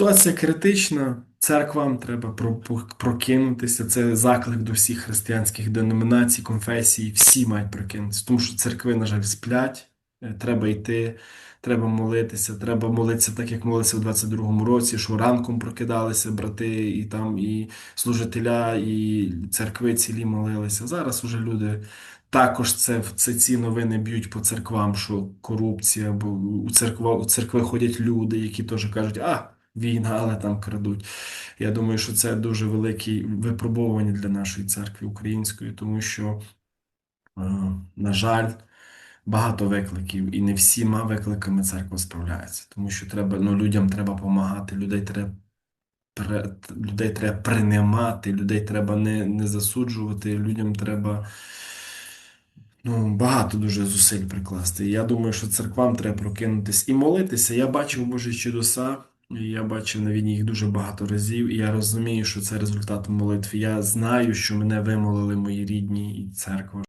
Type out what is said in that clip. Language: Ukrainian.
Ситуація критична. Церквам треба про- про- прокинутися. Це заклик до всіх християнських деномінацій, конфесій. Всі мають прокинутися, тому що церкви, на жаль, сплять. Е, Треба йти, треба молитися. Треба молитися так, як молилися у 22-му році, що ранком прокидалися брати, і там і служителя, і церкви цілі молилися. Зараз уже люди також це, це ці новини б'ють по церквам, що корупція, бо у церква, у церкви ходять люди, які теж кажуть, а, війна, але там крадуть. Я думаю, що це дуже велике випробування для нашої церкви української, тому що, е, на жаль, багато викликів, і не всіма викликами церква справляється, тому що треба, ну, людям треба допомагати, людей треба. Людей треба приймати, людей треба не, не засуджувати, людям треба Ну, багато дуже зусиль прикласти. Я думаю, що церквам треба прокинутись і молитися. Я бачив Божі чудеса, і я бачив на війні їх дуже багато разів, і я розумію, що це результат молитви. Я знаю, що мене вимолили мої рідні і церква.